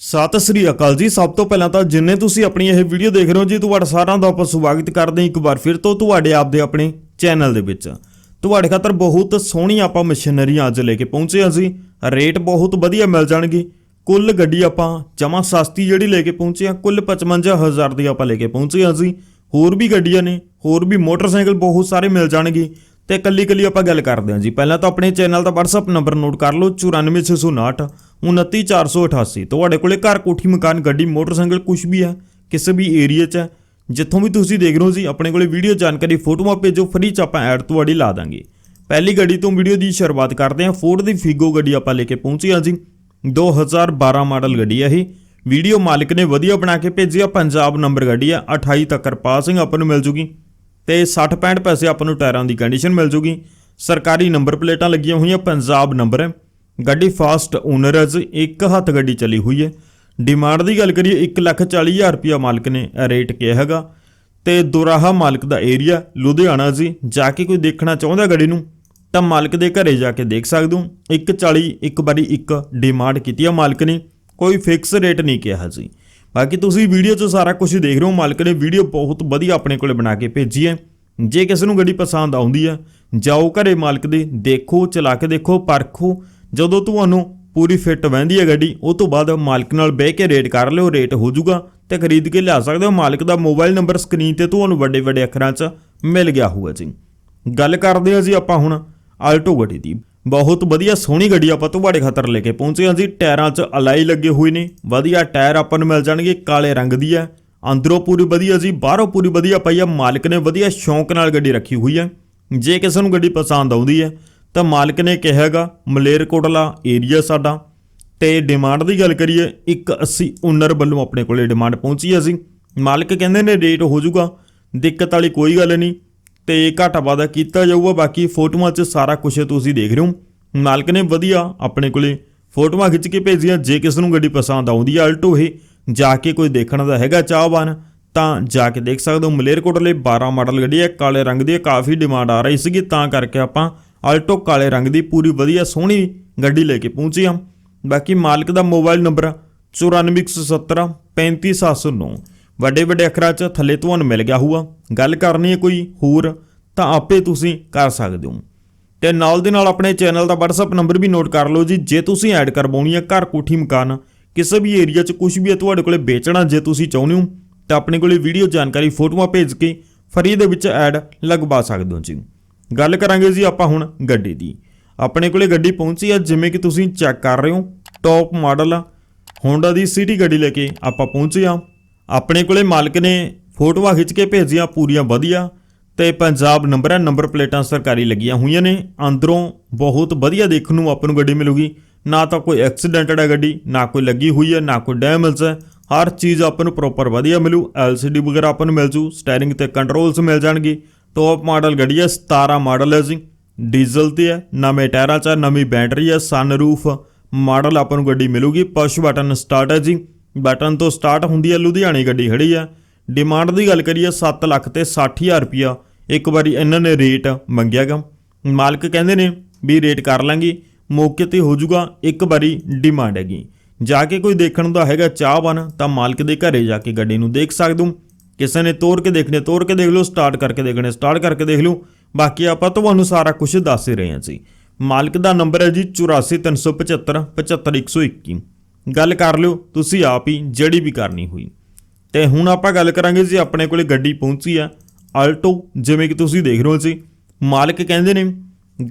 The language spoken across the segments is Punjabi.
ਸਤਿ ਸ੍ਰੀ ਅਕਾਲ ਜੀ। ਸਭ ਤੋਂ ਪਹਿਲਾਂ ਤਾਂ ਜਿੰਨੇ ਤੁਸੀਂ ਆਪਣੀ ਇਹ ਵੀਡੀਓ ਦੇਖ ਰਹੇ ਹੋ ਜੀ, ਤੁਹਾਡਾ ਸਾਰਿਆਂ ਦਾ ਆਪਾਂ ਸਵਾਗਤ ਕਰਦੇ ਹਾਂ ਇੱਕ ਵਾਰ ਫਿਰ ਤੋਂ ਤੁਹਾਡੇ ਆਪ ਦੇ ਆਪਣੇ ਚੈਨਲ ਦੇ ਵਿੱਚ। ਤੁਹਾਡੇ ਖਾਤਰ ਬਹੁਤ ਸੋਹਣੀ ਆਪਾਂ ਮਸ਼ੀਨਰੀ ਅੱਜ ਲੈ ਕੇ ਪਹੁੰਚੇ ਹਾਂ ਜੀ। ਰੇਟ ਬਹੁਤ ਵਧੀਆ ਮਿਲ ਜਾਣਗੇ। ਕੁੱਲ ਗੱਡੀ ਆਪਾਂ ਜਮਾ ਸਸਤੀ ਜਿਹੜੀ ਲੈ ਕੇ ਪਹੁੰਚੇ ਹਾਂ, ਕੁੱਲ 55000 ਦੀ ਆਪਾਂ ਲੈ ਕੇ ਪਹੁੰਚੇ ਹਾਂ ਜੀ। ਹੋਰ ਵੀ ਗੱਡੀਆਂ ਨੇ, ਹੋਰ ਵੀ ਮੋਟਰਸਾਈਕਲ ਬਹੁਤ ਸਾਰੇ ਮਿਲ ਜਾਣਗੇ। ਤੇ ਕੱਲੀ ਕੱਲੀ ਆਪਾਂ ਗੱਲ ਕਰਦੇ ਹਾਂ ਜੀ। ਪਹਿਲਾਂ ਤਾਂ ਆਪਣੇ ਚੈਨਲ ਦਾ WhatsApp ਨੰਬਰ ਨੋਟ ਕਰ ਲਓ 94659 29488 ਤੁਹਾਡੇ ਕੋਲੇ ਘਰ, ਕੋਠੀ, ਮਕਾਨ, ਗੱਡੀ, ਮੋਟਰਸਾਈਕਲ ਕੁਝ ਵੀ ਹੈ, ਕਿਸੇ ਵੀ ਏਰੀਆ 'ਚ ਹੈ, ਜਿੱਥੋਂ ਵੀ ਤੁਸੀਂ ਦੇਖ ਰਹੇ ਹੋ ਜੀ, ਆਪਣੇ ਕੋਲੇ ਵੀਡੀਓ ਜਾਣਕਾਰੀ, ਫੋਟੋਆਂ ਭੇਜੋ ਫ੍ਰੀ 'ਚ ਆਪਾਂ ਐਡ ਤੁਹਾਡੀ ਲਾ ਦਾਂਗੇ। ਪਹਿਲੀ ਗੱਡੀ ਤੋਂ ਵੀਡੀਓ ਦੀ ਸ਼ੁਰੂਆਤ ਕਰਦੇ ਹਾਂ। ਫੋਰਡ ਦੀ ਫੀਗੋ ਗੱਡੀ ਆਪਾਂ ਲੈ ਕੇ ਪਹੁੰਚੇ ਹਾਂ ਜੀ। 2012 ਮਾਡਲ ਗੱਡੀ ਹੈ ਇਹ। ਵੀਡੀਓ ਮਾਲਕ ਨੇ ਵਧੀਆ ਬਣਾ ਕੇ ਭੇਜੀ ਆ, ਪੰਜਾਬ ਨੰਬਰ ਗੱਡੀ ਆ 28 ਤੱਕ ਪਾਸਿੰਗ ਆਪਾਂ ਨੂੰ ਮਿਲ ਜੂਗੀ। ਤੇ 60 65 ਪੈਸੇ ਆਪਾਂ ਨੂੰ ਟਾਇਰਾਂ ਦੀ ਕੰਡੀਸ਼ਨ ਮਿਲ ਜੂਗੀ। ਸਰਕਾਰੀ ਨੰਬਰ ਪਲੇਟਾਂ ਲੱਗੀਆਂ ਹੋਈਆਂ ਪੰਜਾਬ ਨੰਬਰ ਹੈ। ਗੱਡੀ ਫਾਸਟ ਓਨਰ ਹੈ ਜੀ, ਇੱਕ ਹੱਥ ਗੱਡੀ ਚਲੀ ਹੋਈ ਹੈ। ਡਿਮਾਂਡ ਦੀ ਗੱਲ ਕਰੀਏ 140000 ਰੁਪਿਆ ਮਾਲਕ ਨੇ ਰੇਟ ਕਿਹਾ ਹੈਗਾ। ਤੇ ਦੁਰਾਹਾ ਮਾਲਕ ਦਾ ਏਰੀਆ ਲੁਧਿਆਣਾ ਜੀ ਜਾ ਕੇ ਕੋਈ ਦੇਖਣਾ ਚਾਹੁੰਦਾ ਗੱਡੀ ਨੂੰ ਤਾਂ ਮਾਲਕ ਦੇ ਘਰੇ ਜਾ ਕੇ ਦੇਖ ਸਕਦੇ ਹੋ। 140 ਇੱਕ ਵਾਰੀ ਇੱਕ ਡਿਮਾਂਡ ਕੀਤੀ ਆ ਮਾਲਕ ਨੇ ਕੋਈ ਫਿਕਸ ਰੇਟ ਨਹੀਂ ਕਿਹਾ ਜੀ। ਬਾਕੀ ਤੁਸੀਂ ਵੀਡੀਓ 'ਚ ਸਾਰਾ ਕੁਝ ਦੇਖ ਰਹੇ ਹੋ। ਮਾਲਕ ਨੇ ਵੀਡੀਓ ਬਹੁਤ ਵਧੀਆ ਆਪਣੇ ਕੋਲੇ ਬਣਾ ਕੇ ਭੇਜੀ ਹੈ। ਜੇ ਕਿਸੇ ਨੂੰ ਗੱਡੀ ਪਸੰਦ ਆਉਂਦੀ ਹੈ, ਜਾਓ ਘਰੇ ਮਾਲਕ ਦੇ, ਦੇਖੋ, ਚਲਾ ਕੇ ਦੇਖੋ, ਪਰਖੋ। ਜਦੋਂ ਤੁਹਾਨੂੰ ਪੂਰੀ ਫਿੱਟ ਵਹਿੰਦੀ ਹੈ ਗੱਡੀ, ਉਹ ਤੋਂ ਬਾਅਦ ਮਾਲਕ ਨਾਲ ਬਹਿ ਕੇ ਰੇਟ ਕਰ ਲਿਓ ਰੇਟ ਹੋ ਜਾਊਗਾ ਤੇ ਖਰੀਦ ਕੇ ਲਿਆ ਸਕਦੇ ਹੋ। ਮਾਲਕ ਦਾ ਮੋਬਾਈਲ ਨੰਬਰ ਸਕਰੀਨ ਤੇ ਤੁਹਾਨੂੰ ਵੱਡੇ ਵੱਡੇ ਅੱਖਰਾਂ 'ਚ ਮਿਲ ਗਿਆ ਹੋਊਗਾ ਜੀ। ਗੱਲ ਕਰਦੇ ਹਾਂ ਜੀ ਆਪਾਂ ਹੁਣ ਆਲਟੋ ਗੱਡੀ ਦੀ। ਬਹੁਤ ਵਧੀਆ ਸੋਹਣੀ ਗੱਡੀ ਆਪਾਂ ਤੁਹਾਡੇ ਖਾਤਰ ਲੈ ਕੇ ਪਹੁੰਚੇ ਹਾਂ ਜੀ। ਟਾਇਰਾਂ 'ਚ ਅਲਾਈ ਲੱਗੇ ਹੋਏ ਨੇ। ਵਧੀਆ ਟਾਇਰ ਆਪਾਂ ਨੂੰ ਮਿਲ ਜਾਣਗੇ, ਕਾਲੇ ਰੰਗ ਦੀ ਹੈ। ਅੰਦਰੋਂ ਪੂਰੀ ਵਧੀਆ ਜੀ, ਬਾਹਰੋਂ ਪੂਰੀ ਵਧੀਆ ਪਈ ਆ ਮਾਲਕ ਨੇ ਵਧੀਆ ਸ਼ੌਂਕ ਨਾਲ ਗੱਡੀ ਰੱਖੀ ਹੋਈ ਹੈ। ਜੇ ਕਿਸੇ ਨੂੰ ਗੱਡੀ ਪਸੰਦ ਆਉਂਦੀ ਹੈ, ਤਾਂ ਮਾਲਕ ਨੇ ਕਿਹਾ ਹੈਗਾ, ਮਲੇਰਕੋਟਲਾ ਏਰੀਆ ਸਾਡਾ। ਤੇ ਡਿਮਾਂਡ ਦੀ ਗੱਲ ਕਰੀਏ 180 ਓਨਰ ਵੱਲੋਂ ਆਪਣੇ ਕੋਲੇ ਡਿਮਾਂਡ ਪਹੁੰਚੀ ਹੈ ਜੀ। ਮਾਲਕ ਕਹਿੰਦੇ ਨੇ ਰੇਟ ਹੋ ਜਾਊਗਾ। ਦਿੱਕਤ ਵਾਲੀ ਕੋਈ ਗੱਲ ਨਹੀਂ। ਤੇ ਘਾਟਾ ਵਾਧਾ ਕੀਤਾ ਜਾਊਗਾ। ਬਾਕੀ ਫੋਟੋਆਂ 'ਚ ਸਾਰਾ ਕੁਝ ਤੁਸੀਂ ਦੇਖ ਰਹੇ ਹੋ। ਮਾਲਕ ਨੇ ਵਧੀਆ ਆਪਣੇ ਕੋਲੇ ਫੋਟੋਆਂ ਖਿੱਚ ਕੇ ਭੇਜੀਆਂ। ਜੇ ਕਿਸੇ ਨੂੰ ਗੱਡੀ ਪਸੰਦ ਆਉਂਦੀ ਹੈ ਆਲਟੋ ਇਹ ਜਾ ਕੇ ਕੋਈ ਦੇਖਣ ਦਾ ਹੈਗਾ ਚਾਹਵਾਨ, ਤਾਂ ਜਾ ਕੇ ਦੇਖ ਸਕਦੇ ਹੋ। ਮਲੇਰਕੋਟਲੇ 12 ਮਾਡਲ ਗੱਡੀ ਹੈ ਕਾਲੇ ਰੰਗ ਦੀ ਹੈ ਕਾਫੀ ਡਿਮਾਂਡ ਆ ਰਹੀ ਸੀਗੀ, ਤਾਂ ਕਰਕੇ ਆਪਾਂ ਆਲਟੋ ਕਾਲੇ ਰੰਗ ਦੀ ਪੂਰੀ ਵਧੀਆ ਸੋਹਣੀ ਗੱਡੀ ਲੈ ਕੇ ਪਹੁੰਚੇ ਹਾਂ। ਬਾਕੀ ਮਾਲਕ ਦਾ ਮੋਬਾਈਲ ਨੰਬਰ 9417 35709 ਵੱਡੇ ਵੱਡੇ ਅੱਖਰਾਂ 'ਚ ਥੱਲੇ ਤੁਹਾਨੂੰ ਮਿਲ ਗਿਆ ਹੋਊਗਾ। ਗੱਲ ਕਰਨੀ ਹੈ ਕੋਈ ਹੋਰ, ਤਾਂ ਆਪੇ ਤੁਸੀਂ ਕਰ ਸਕਦੇ ਹੋ। ਤੇ ਨਾਲ ਦੇ ਨਾਲ ਆਪਣੇ ਚੈਨਲ ਦਾ WhatsApp ਨੰਬਰ ਵੀ ਨੋਟ ਕਰ ਲਓ ਜੀ। ਜੇ ਤੁਸੀਂ ਐਡ ਕਰਵਾਉਣੀ ਹੈ ਘਰ ਕੋਠੀ ਮਕਾਨ, ਕਿਸੇ ਵੀ ਏਰੀਆ 'ਚ ਕੁਝ ਵੀ ਹੈ ਤੁਹਾਡੇ ਕੋਲੇ ਵੇਚਣਾ ਜੇ ਤੁਸੀਂ ਚਾਹੁੰਦੇ ਹੋ, ਤਾਂ ਆਪਣੇ ਕੋਲੇ ਵੀਡੀਓ ਜਾਣਕਾਰੀ ਫੋਟੋਆਂ ਭੇਜ ਕੇ ਫਰੀ ਦੇ ਵਿੱਚ ਐਡ ਲਗਵਾ ਸਕਦੇ ਹੋ ਜੀ। ਗੱਲ ਕਰਾਂਗੇ ਜੀ ਆਪਾਂ ਹੁਣ ਗੱਡੀ ਦੀ। ਆਪਣੇ ਕੋਲੇ ਗੱਡੀ ਪਹੁੰਚੀ ਆ ਜਿਵੇਂ ਕਿ ਤੁਸੀਂ ਚੈੱਕ ਕਰ ਰਹੇ ਹੋ। ਟੌਪ ਮਾਡਲ ਹੋਂਡਾ ਦੀ ਸਿਟੀ ਗੱਡੀ ਲੈ ਕੇ ਆਪਾਂ ਪਹੁੰਚੇ ਆ ਆਪਣੇ ਕੋਲੇ ਮਾਲਕ ਨੇ ਫੋਟੋਆਂ ਖਿੱਚ ਕੇ ਭੇਜੀਆਂ ਪੂਰੀਆਂ ਵਧੀਆ ਤੇ ਪੰਜਾਬ ਨੰਬਰ ਹੈ ਨੰਬਰ ਪਲੇਟਾਂ ਸਰਕਾਰੀ ਲੱਗੀਆਂ ਹੋਈਆਂ ਨੇ। ਅੰਦਰੋਂ ਬਹੁਤ ਵਧੀਆ ਦੇਖਣ ਨੂੰ ਆਪਾਂ ਨੂੰ ਗੱਡੀ ਮਿਲੂਗੀ। ਨਾ ਤਾਂ ਕੋਈ ਐਕਸੀਡੈਂਟਡ ਹੈ ਗੱਡੀ ਨਾ ਕੋਈ ਲੱਗੀ ਹੋਈ ਹੈ ਨਾ ਕੋਈ ਡੈਮੇਜ ਹੈ। ਹਰ ਚੀਜ਼ ਆਪਾਂ ਨੂੰ ਪ੍ਰੋਪਰ ਵਧੀਆ ਮਿਲੂ। LCD ਵਗੈਰਾ ਆਪਾਂ ਨੂੰ ਮਿਲ ਜੂ ਸਟੀਅਰਿੰਗ ਤੇ ਕੰਟਰੋਲਸ ਮਿਲ ਜਾਣਗੇ। ਟੌਪ ਮਾਡਲ ਗੱਡੀ ਹੈ 17 ਮਾਡਲ ਹੈ ਜੀ। ਡੀਜ਼ਲ ਤੇ ਹੈ ਨਵੇਂ ਟਾਇਰਾਂ 'ਚ ਹੈ, ਨਵੀਂ ਬੈਟਰੀ ਹੈ ਸਨਰੂਫ ਮਾਡਲ ਆਪਾਂ ਨੂੰ ਗੱਡੀ ਮਿਲੂਗੀ। ਪੁਸ਼ ਬਟਨ ਸਟਾਰਟ ਹੈ ਜੀ। ਬਟਨ ਤੋਂ ਸਟਾਰਟ ਹੁੰਦੀ ਹੈ ਲੁਧਿਆਣੇ ਗੱਡੀ ਖੜੀ ਹੈ ਡਿਮਾਂਡ ਦੀ ਗੱਲ ਕਰੀਏ 7 ਲੱਖ ਤੇ 60000 ਰੁਪਿਆ ਇੱਕ ਵਾਰੀ ਇਹਨਾਂ ਨੇ ਰੇਟ ਮੰਗਿਆ ਗਾ। ਮਾਲਕ ਕਹਿੰਦੇ ਨੇ ਵੀ ਰੇਟ ਕਰ ਲਾਂਗੇ, ਮੌਕੇ ਤੇ ਹੋ ਜਾਊਗਾ ਇੱਕ ਵਾਰੀ ਡਿਮਾਂਡ ਹੈਗੀ। ਜਾ ਕੇ ਕੋਈ ਦੇਖਣ ਦਾ ਹੈਗਾ ਚਾਹਵਾਨ ਤਾਂ ਮਾਲਕ ਦੇ ਘਰੇ ਜਾ ਕੇ ਗੱਡੀ ਨੂੰ ਦੇਖ ਸਕਦੇ ਹੋ। ਕਿਸੇ ਨੇ ਤੋੜ ਕੇ ਦੇਖਣੇ ਤੋੜ ਕੇ ਦੇਖ ਲਓ, ਸਟਾਰਟ ਕਰਕੇ ਦੇਖਣੇ, ਸਟਾਰਟ ਕਰਕੇ ਦੇਖ ਲਓ। ਬਾਕੀ ਆਪਾਂ ਤੁਹਾਨੂੰ ਸਾਰਾ ਕੁਝ ਦੱਸ ਹੀ ਰਹੇ ਹਾਂ ਜੀ। ਮਾਲਕ ਦਾ ਨੰਬਰ ਹੈ ਜੀ 843775 75121 ਗੱਲ ਕਰ ਲਿਓ, ਤੁਸੀਂ ਆਪ ਹੀ ਜਿਹੜੀ ਵੀ ਕਰਨੀ ਹੋਈ। ਤੇ ਹੁਣ ਆਪਾਂ ਗੱਲ ਕਰਾਂਗੇ ਜੀ ਆਪਣੇ ਕੋਲੇ ਗੱਡੀ ਪਹੁੰਚੀ ਆ, ਆਲਟੋ, ਜਿਵੇਂ ਕਿ ਤੁਸੀਂ ਦੇਖ ਰਹੇ ਹੋ ਜੀ। ਮਾਲਕ ਕਹਿੰਦੇ ਨੇ,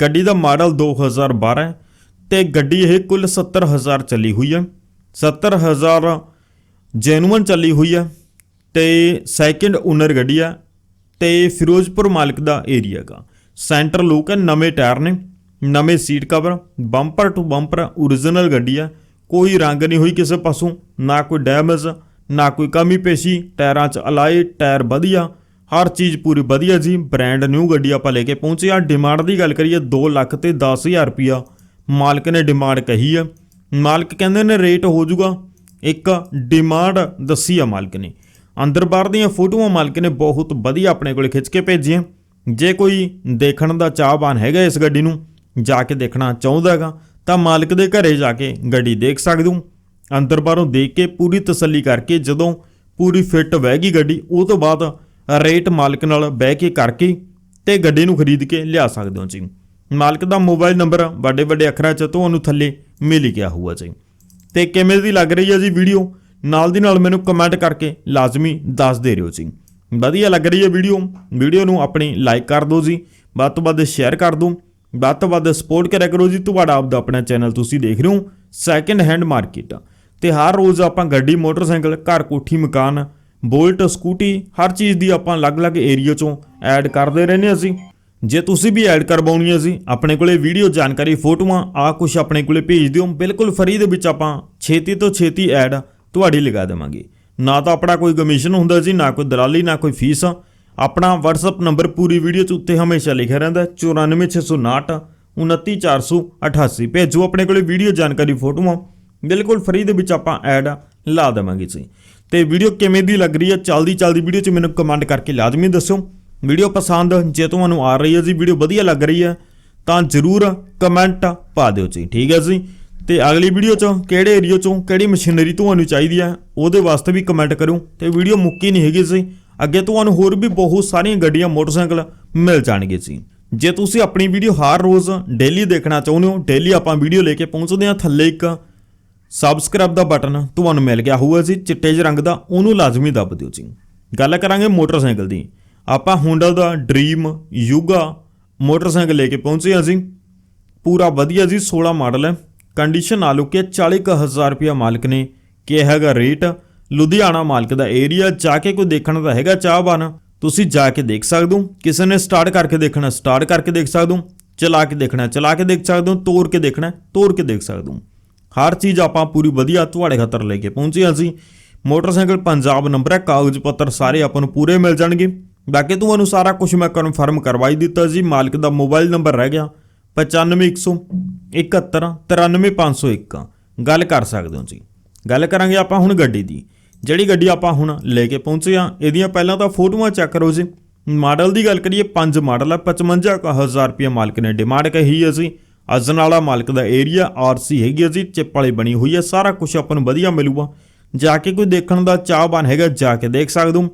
ਗੱਡੀ ਦਾ ਮਾਡਲ 2012 ਹੈ ਤੇ ਗੱਡੀ ਇਹ ਕੁੱਲ 70000 ਚੱਲੀ ਹੋਈ ਹੈ 70000 ਜੈਨੂਅਨ ਚੱਲੀ ਹੋਈ ਹੈ ਤੇ ਸੈਕਿੰਡ ਓਨਰ ਗੱਡੀ ਆ ਤੇ ਫਿਰੋਜ਼ਪੁਰ ਮਾਲਕ ਦਾ ਏਰੀਆ ਗਾ ਸੈਂਟਰ ਲੋਕ ਹੈ, ਨਵੇਂ ਟਾਇਰ ਨੇ, ਨਵੇਂ seat cover bumper to bumper origignal ਗੱਡੀ ਆ। ਕੋਈ ਰੰਗ ਨਹੀਂ ਹੋਈ ਕਿਸੇ ਪਾਸੋਂ, ਨਾ ਕੋਈ ਡੈਮੇਜ, ਨਾ ਕੋਈ ਕਮੀ ਪੇਸ਼ੀ, ਟਾਇਰਾਂ 'ਚ ਅਲਾਈ ਟਾਇਰ ਵਧੀਆ, ਹਰ ਚੀਜ਼ ਪੂਰੀ ਵਧੀਆ ਜੀ ਬ੍ਰਾਂਡ ਨਿਊ ਗੱਡੀ ਆਪਾਂ ਲੈ ਕੇ ਪਹੁੰਚੇ ਆ ਡਿਮਾਂਡ ਦੀ ਗੱਲ ਕਰੀਏ 2 ਲੱਖ ਤੇ 10000 ਰੁਪਿਆ ਮਾਲਕ ਨੇ ਡਿਮਾਂਡ ਕਹੀ ਆ ਮਾਲਕ ਕਹਿੰਦੇ ਨੇ ਰੇਟ ਹੋ ਜਾਊਗਾ। ਇੱਕ ਡਿਮਾਂਡ ਦੱਸੀ ਆ ਮਾਲਕ ਨੇ। ਅੰਦਰ ਬਾਹਰ ਦੀਆਂ ਫੋਟੋਆਂ ਮਾਲਕ ਨੇ ਬਹੁਤ ਵਧੀਆ ਆਪਣੇ ਕੋਲ ਖਿੱਚ ਕੇ ਭੇਜੀਆਂ। ਜੇ ਕੋਈ ਦੇਖਣ ਦਾ ਚਾਹਵਾਨ ਹੈਗਾ ਇਸ ਗੱਡੀ ਨੂੰ, ਜਾ ਕੇ ਦੇਖਣਾ ਚਾਹੁੰਦਾ ਹੈਗਾ। ਤਾਂ ਮਾਲਕ ਦੇ ਘਰੇ ਜਾ ਕੇ ਗੱਡੀ ਦੇਖ ਸਕਦੇ। ਹੋ ਅੰਦਰ ਬਾਹਰੋਂ ਦੇਖ ਕੇ ਪੂਰੀ ਤਸੱਲੀ ਕਰਕੇ ਜਦੋਂ ਪੂਰੀ ਫਿੱਟ ਵਹਿ ਗਈ ਗੱਡੀ, ਉਹ ਤੋਂ ਬਾਅਦ ਰੇਟ ਮਾਲਕ ਨਾਲ ਬਹਿ ਕੇ ਕਰਕੇ ਤੇ ਗੱਡੀ ਨੂੰ ਖਰੀਦ ਕੇ ਲਿਆ ਸਕਦੇ ਹੋ ਜੀ। ਮਾਲਕ ਦਾ ਮੋਬਾਈਲ ਨੰਬਰ ਵੱਡੇ ਵੱਡੇ ਅੱਖਰਾਂ 'ਚ ਤੁਹਾਨੂੰ ਥੱਲੇ ਮਿਲ ਹੀ ਗਿਆ ਹੋਊਗਾ ਜੀ। ਤੇ ਕਿਵੇਂ ਦੀ ਲੱਗ ਰਹੀ ਹੈ ਜੀ ਵੀਡੀਓ? ਨਾਲ ਦੀ ਨਾਲ ਮੈਨੂੰ ਕਮੈਂਟ ਕਰਕੇ ਲਾਜ਼ਮੀ ਦੱਸ ਦੇ ਰਿਓ ਜੀ। ਵਧੀਆ ਲੱਗ ਰਹੀ ਹੈ ਵੀਡੀਓ। ਵੀਡੀਓ ਨੂੰ ਆਪਣੀ ਲਾਈਕ ਕਰ ਦਿਓ ਜੀ। ਵੱਧ ਤੋਂ ਵੱਧ ਸ਼ੇਅਰ ਕਰ ਦਿਓ। ਵੱਧ ਤੋਂ ਵੱਧ ਸਪੋਰਟ ਕਰਿਆ ਕਰੋ ਜੀ। ਤੁਹਾਡਾ ਆਪਦਾ ਆਪਣਾ ਚੈਨਲ ਤੁਸੀਂ ਦੇਖ ਰਹੇ ਹੋ ਸੈਕੰਡ ਹੈਂਡ ਮਾਰਕੀਟ ਤੇ ਹਰ ਰੋਜ਼ ਆਪਾਂ ਗੱਡੀ, ਮੋਟਰਸਾਈਕਲ, ਘਰ, ਕੋਠੀ, ਮਕਾਨ, ਬੋਲਟ, ਸਕੂਟੀ, ਹਰ ਚੀਜ਼ ਦੀ ਆਪਾਂ ਅਲੱਗ-ਅਲੱਗ ਏਰੀਆ ਚੋਂ ਐਡ ਕਰਦੇ ਰਹਿੰਦੇ ਹਾਂ ਅਸੀਂ। ਜੇ ਤੁਸੀਂ ਵੀ ਐਡ ਕਰਵਾਉਣੀ ਹੈ ਜੀ, ਆਪਣੇ ਕੋਲੇ ਵੀਡੀਓ ਜਾਣਕਾਰੀ, ਫੋਟੋਆਂ, ਆ ਕੁਝ ਆਪਣੇ ਕੋਲੇ ਭੇਜ ਦਿਓ। ਬਿਲਕੁਲ ਫਰੀ ਦੇ ਵਿੱਚ ਆਪਾਂ ਛੇਤੀ ਤੋਂ ਛੇਤੀ ਐਡ ਤੁਹਾਡੀ ਲਗਾ ਦੇਵਾਂਗੇ। ਨਾ ਤਾਂ ਆਪਣਾ ਕੋਈ ਕਮਿਸ਼ਨ ਹੁੰਦਾ ਜੀ, ਨਾ ਕੋਈ ਦਲਾਲੀ, ਨਾ ਕੋਈ ਫੀਸ ਆਪਣਾ WhatsApp ਨੰਬਰ ਪੂਰੀ ਵੀਡੀਓ 'ਚ ਉੱਤੇ ਹਮੇਸ਼ਾ ਲਿਖਿਆ ਰਹਿੰਦਾ 94659 29488 ਭੇਜੋ ਆਪਣੇ ਕੋਲੇ ਵੀਡੀਓ ਜਾਣਕਾਰੀ, ਫੋਟੋਆਂ। ਬਿਲਕੁਲ ਫਰੀ ਦੇ ਵਿੱਚ ਆਪਾਂ ਐਡ ਲਾ ਦੇਵਾਂਗੇ ਜੀ। ਤੇ ਵੀਡੀਓ ਕਿਵੇਂ ਦੀ ਲੱਗ ਰਹੀ ਹੈ, ਚਲਦੀ ਚਲਦੀ ਵੀਡੀਓ 'ਚ ਮੈਨੂੰ ਕਮੈਂਟ ਕਰਕੇ ਲਾਜ਼ਮੀ ਦੱਸੋ ਵੀਡੀਓ ਪਸੰਦ ਜੇ ਤੁਹਾਨੂੰ ਆ ਰਹੀ ਹੈ ਜੀ, ਵੀਡੀਓ ਵਧੀਆ ਲੱਗ ਰਹੀ ਹੈ, ਤਾਂ ਜਰੂਰ ਕਮੈਂਟ ਪਾ ਦਿਓ ਜੀ, ਠੀਕ ਹੈ ਜੀ? ਤੇ ਅਗਲੀ ਵੀਡੀਓ 'ਚ ਕਿਹੜੇ ਏਰੀਆ 'ਚੋਂ ਕਿਹੜੀ ਮਸ਼ੀਨਰੀ ਤੁਹਾਨੂੰ ਚਾਹੀਦੀ ਹੈ, ਉਹਦੇ ਵਾਸਤੇ ਵੀ ਕਮੈਂਟ ਕਰੋ ਤੇ ਵੀਡੀਓ ਮੁੱਕੀ ਨਹੀਂ ਹੈਗੀ ਜੀ ਅੱਗੇ ਤੁਹਾਨੂੰ ਹੋਰ ਵੀ ਬਹੁਤ ਸਾਰੀਆਂ ਗੱਡੀਆਂ, ਮੋਟਰਸਾਈਕਲ ਮਿਲ ਜਾਣਗੇ ਜੀ। ਜੇ ਤੁਸੀਂ ਆਪਣੀ ਵੀਡੀਓ ਹਰ ਰੋਜ਼ ਡੇਲੀ ਦੇਖਣਾ ਚਾਹੁੰਦੇ ਹੋ ਡੇਲੀ ਆਪਾਂ ਵੀਡੀਓ ਲੈ ਕੇ ਪਹੁੰਚਦੇ ਹਾਂ, ਥੱਲੇ ਇੱਕ ਸਬਸਕ੍ਰਾਈਬ ਦਾ ਬਟਨ ਤੁਹਾਨੂੰ ਮਿਲ ਗਿਆ ਹੋਊਗਾ ਜੀ, ਚਿੱਟੇ ਜਿਹੇ ਰੰਗ ਦਾ, ਉਹਨੂੰ ਲਾਜ਼ਮੀ ਦੱਬ ਦਿਓ ਜੀ। ਗੱਲ ਕਰਾਂਗੇ ਮੋਟਰਸਾਈਕਲ ਦੀ। ਆਪਾਂ ਹੁੰਡਾ ਦਾ ਡ੍ਰੀਮ ਯੂਗਾ ਮੋਟਰਸਾਈਕਲ ਲੈ ਕੇ ਪਹੁੰਚੇ ਹਾਂ ਜੀ। ਪੂਰਾ ਵਧੀਆ ਜੀ 16 ਮਾਡਲ ਹੈ। ਕੰਡੀਸ਼ਨ ਆ ਲੁਕੇ 40000 ਰੁਪਇਆ ਮਾਲਕ ਨੇ ਕਿਹਾ ਹੈਗਾ ਰੇਟ ਲੁਧਿਆਣਾ ਮਾਲਕ ਦਾ ਏਰੀਆ, ਜਾ ਕੇ ਕੋਈ ਦੇਖਣਾ ਤਾਂ ਹੈਗਾ ਚਾਹਵਾਨ ਤੁਸੀਂ ਜਾ ਕੇ ਦੇਖ ਸਕਦੇ ਹੋ। ਕਿਸੇ ਨੇ ਸਟਾਰਟ ਕਰਕੇ ਦੇਖਣਾ ਸਟਾਰਟ ਕਰਕੇ ਦੇਖ ਸਕਦੇ ਹੋ। ਚਲਾ ਕੇ ਦੇਖਣਾ, ਚਲਾ ਕੇ ਦੇਖ ਸਕਦੇ ਹੋ। ਤੋੜ ਕੇ ਦੇਖਣਾ ਤੋੜ ਕੇ ਦੇਖ ਸਕਦੇ ਹੋ। ਹਰ ਚੀਜ਼ ਆਪਾਂ ਪੂਰੀ ਵਧੀਆ ਤੁਹਾਡੇ ਖਾਤਰ ਲੈ ਕੇ ਪਹੁੰਚੇ ਹਾਂ ਅਸੀਂ ਮੋਟਰਸਾਈਕਲ ਪੰਜਾਬ ਨੰਬਰ ਹੈ, ਕਾਗਜ਼ ਪੱਤਰ ਸਾਰੇ ਆਪਾਂ ਨੂੰ ਪੂਰੇ ਮਿਲ ਜਾਣਗੇ। ਬਾਕੀ ਤੁਹਾਨੂੰ ਸਾਰਾ ਕੁਝ ਮੈਂ ਕਨਫਰਮ ਕਰਵਾਈ ਦਿੱਤਾ ਜੀ। ਮਾਲਕ ਦਾ ਮੋਬਾਈਲ ਨੰਬਰ ਰਹਿ ਗਿਆ 9571 93501 ਗੱਲ ਕਰ ਸਕਦੇ ਹੋ ਜੀ। ਗੱਲ ਕਰਾਂਗੇ ਆਪਾਂ ਹੁਣ ਗੱਡੀ ਦੀ। ਜਿਹੜੀ ਗੱਡੀ ਆਪਾਂ ਹੁਣ ਲੈ ਕੇ ਪਹੁੰਚੇ ਆ ਇਹਦੀਆਂ ਪਹਿਲਾਂ ਤਾਂ ਫੋਟੋਆਂ ਚੈੱਕ ਕਰੋ ਜੀ। ਮਾਡਲ ਦੀ ਗੱਲ ਕਰੀਏ 5 ਮਾਡਲ ਹੈ 55000 ਰੁਪਏ ਮਾਲਕ ਨੇ ਡਿਮਾਂਡ ਕਹੀ ਹੈ ਜੀ। ਅਜਨਾਲਾ ਮਾਲਕ ਦਾ ਏਰੀਆ ਆਰਸੀ ਹੈਗੀ ਹੈ ਜੀ, ਚਿੱਪ ਵਾਲੀ ਬਣੀ ਹੋਈ ਹੈ ਸਾਰਾ ਕੁਝ ਆਪਾਂ ਨੂੰ ਵਧੀਆ ਮਿਲੂਗਾ। ਜਾ ਕੇ ਕੋਈ ਦੇਖਣ ਦਾ ਚਾਹਵਾਨ ਹੈਗਾ, ਜਾ ਕੇ ਦੇਖ ਸਕਦੇ ਹੋ।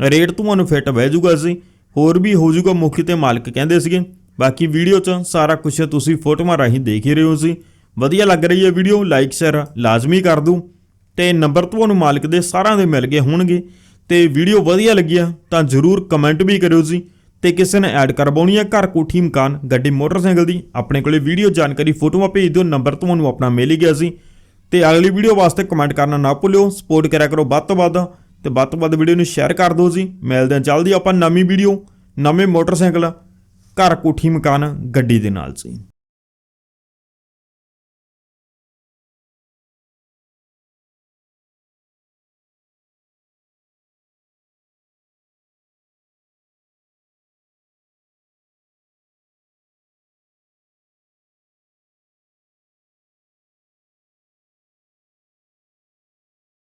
ਰੇਟ ਤੁਹਾਨੂੰ ਫਿੱਟ ਬਹਿ ਜਾਊਗਾ ਜੀ। ਹੋਰ ਵੀ ਹੋ ਜਾਊਗਾ, ਮੁਖੀ ਤੇ ਮਾਲਕ ਕਹਿੰਦੇ ਸੀਗੇ। ਬਾਕੀ ਵੀਡੀਓ 'ਚ ਸਾਰਾ ਕੁਝ ਤੁਸੀਂ ਫੋਟੋਆਂ ਰਾਹੀਂ ਦੇਖ ਹੀ ਰਹੇ ਹੋ ਜੀ। ਵਧੀਆ ਲੱਗ ਰਹੀ ਹੈ ਵੀਡੀਓ ਲਾਈਕ ਸ਼ੇਅਰ ਲਾਜ਼ਮੀ ਕਰ ਦੂੰ। ਤੇ ਨੰਬਰ ਤੁਹਾਨੂੰ ਮਾਲਕ ਦੇ ਸਾਰਿਆਂ ਦੇ ਮਿਲ ਗਏ ਹੋਣਗੇ। ਤੇ ਵੀਡੀਓ ਵਧੀਆ ਲੱਗਿਆ ਤਾਂ ਜਰੂਰ ਕਮੈਂਟ ਵੀ ਕਰਿਓ ਜੀ। ਤੇ ਕਿਸੇ ਨੇ ਐਡ ਕਰਵਾਉਣੀ ਹੈ ਘਰ ਕੋਠੀ ਮਕਾਨ ਗੱਡੀ ਮੋਟਰਸਾਈਕਲ ਦੀ, ਆਪਣੇ ਕੋਲੇ ਵੀਡੀਓ ਜਾਣਕਾਰੀ ਫੋਟੋਆਂ ਭੇਜ ਦਿਓ, ਨੰਬਰ ਤੁਹਾਨੂੰ ਆਪਣਾ ਮਿਲ ਹੀ ਗਿਆ ਸੀ ਤੇ ਅਗਲੀ ਵੀਡੀਓ ਵਾਸਤੇ ਕਮੈਂਟ ਕਰਨਾ ਨਾ ਭੁੱਲਿਓ, ਸਪੋਰਟ ਕਰਿਆ ਕਰੋ ਵੱਧ ਤੋਂ ਵੱਧ। ਤੇ ਵੱਧ ਤੋਂ ਵੱਧ ਵੀਡੀਓ ਨੂੰ ਸ਼ੇਅਰ ਕਰ ਦਿਓ ਜੀ। ਮਿਲਦੇ ਹਾਂ ਜਲਦੀ ਆਪਾਂ ਨਵੀਂ ਵੀਡੀਓ, ਨਵੇਂ ਮੋਟਰਸਾਈਕਲ, ਘਰ ਕੋਠੀ ਮਕਾਨ, ਗੱਡੀ ਦੇ ਨਾਲ ਜੀ।